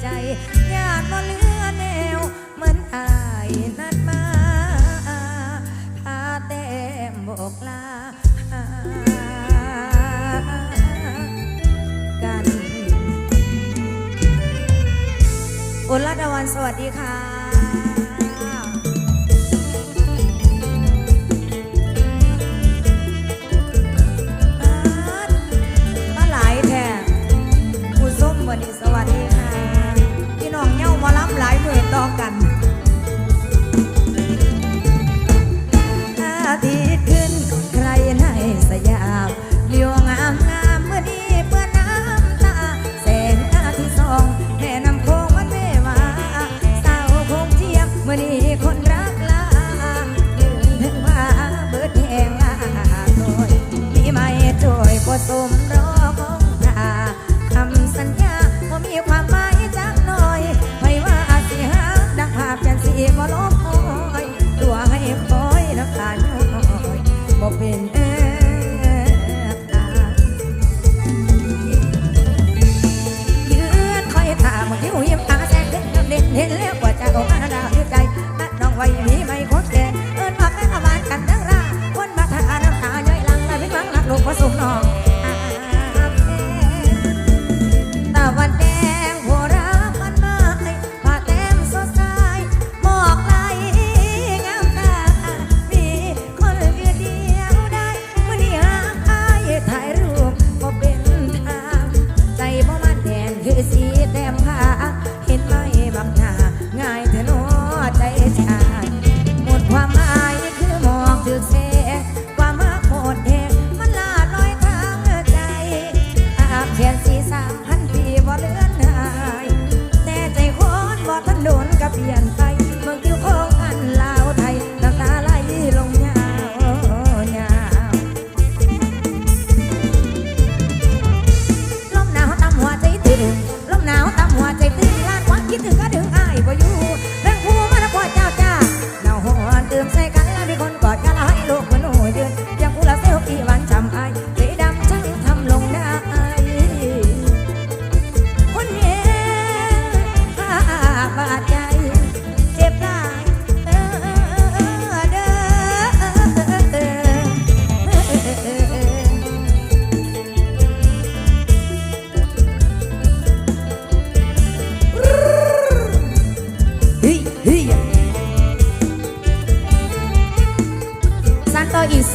ใจญาติว่เลือแนว เหมือนอายนัดมาพาแต้มบอกลากันอุลดาวันสวัสดีค่ะ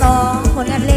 สองผลงานเพลง